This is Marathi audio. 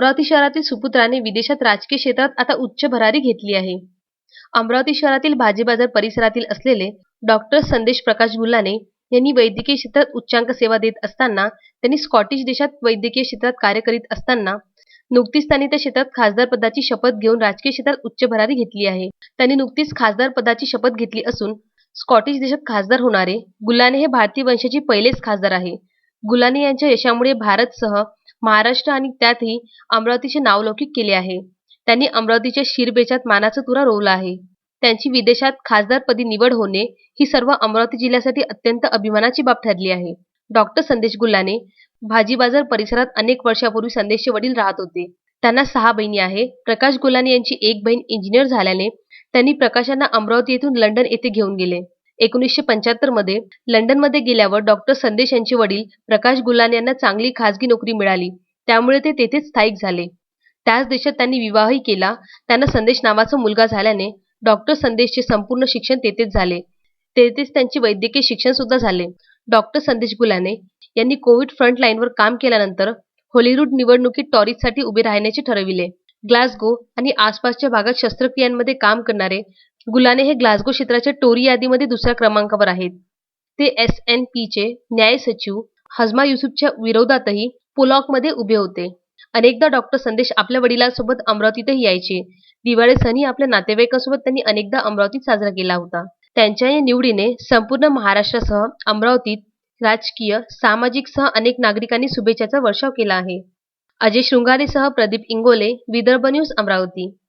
अमरावती शहरातील सुपुत्राने विदेशात राजकीय क्षेत्रात आता उच्च भरारी घेतली आहे. अमरावती शहरातील भाजी बाजार परिसरातील असलेले डॉक्टर संदेश प्रकाश गुल्लाने यांनी वैद्यकीय क्षेत्रात उच्चांक सेवा देत असताना त्यांनी स्कॉटिश देशात वैद्यकीय क्षेत्रात कार्य करीत असताना नुकतीच त्यांनी त्या क्षेत्रात खासदार पदाची शपथ घेऊन राजकीय क्षेत्रात उच्च भरारी घेतली आहे. त्यांनी नुकतीच खासदार पदाची शपथ घेतली असून स्कॉटिश देशात खासदार होणारे गुलाने हे भारतीय वंशाचे पहिलेच खासदार आहे. गुलाने यांच्या यशामुळे भारतसह महाराष्ट्र आणि त्यातही अमरावतीचे नावलौकिक केले आहे. त्यांनी अमरावतीच्या शिरबेच्यात मानाचा तुरा रोवला आहे. त्यांची विदेशात खासदारपदी निवड होणे ही सर्व अमरावती जिल्ह्यासाठी अत्यंत अभिमानाची बाब ठरली आहे. डॉक्टर संदेश गुल्लाने भाजी बाजार परिसरात अनेक वर्षापूर्वी संदेशचे वडील राहत होते. त्यांना सहा बहिणी आहे. प्रकाश गुल्लाने यांची एक बहीण इंजिनियर झाल्याने त्यांनी प्रकाशांना अमरावती येथून लंडन येथे घेऊन गेले. एकोणीसशे पंच्याहत्तरमध्ये लंडनमध्ये गेल्यावर डॉक्टर संदेश यांचे वडील प्रकाश गुलान यांना चांगली खासगी नोकरी मिळाली. त्यामुळे ते तेथेच स्थायिक झाले. त्याच देशात त्यांनी विवाहही केला. त्यांना संदेश नावाचा मुलगा झाल्याने डॉक्टर संदेशचे संपूर्ण शिक्षण तेथेच झाले. तेथेच त्यांचे वैद्यकीय शिक्षण सुद्धा झाले. डॉक्टर संदेश गुलाने यांनी कोविड फ्रंटलाईनवर काम केल्यानंतर हॉलिवूड निवडणुकीत टॉरीजसाठी उभे राहण्याचे ठरविले. ग्लासगो आणि आसपासच्या भागात शस्त्रक्रियांमध्ये काम करणारे गुलाने हे ग्लासगो क्षेत्राच्या टोरी यादीमध्ये दुसऱ्या क्रमांकावर आहेत. ते एस एन पीचे न्याय सचिव हजमा युसुफच्या विरोधातही पोलॉकमध्ये उभे होते. अनेकदा डॉक्टर संदेश आपल्या वडिलांसोबत अमरावतीतही यायचे. दिवाळी सणही आपल्या नातेवाईकांसोबत त्यांनी अनेकदा अमरावतीत साजरा केला होता. त्यांच्या या निवडीने संपूर्ण महाराष्ट्रासह अमरावतीत राजकीय सामाजिक सह अनेक नागरिकांनी शुभेच्छाचा वर्षाव केला आहे. अजय शृंगारेसह प्रदीप इंगोले विदर्भ न्यूज अमरावती.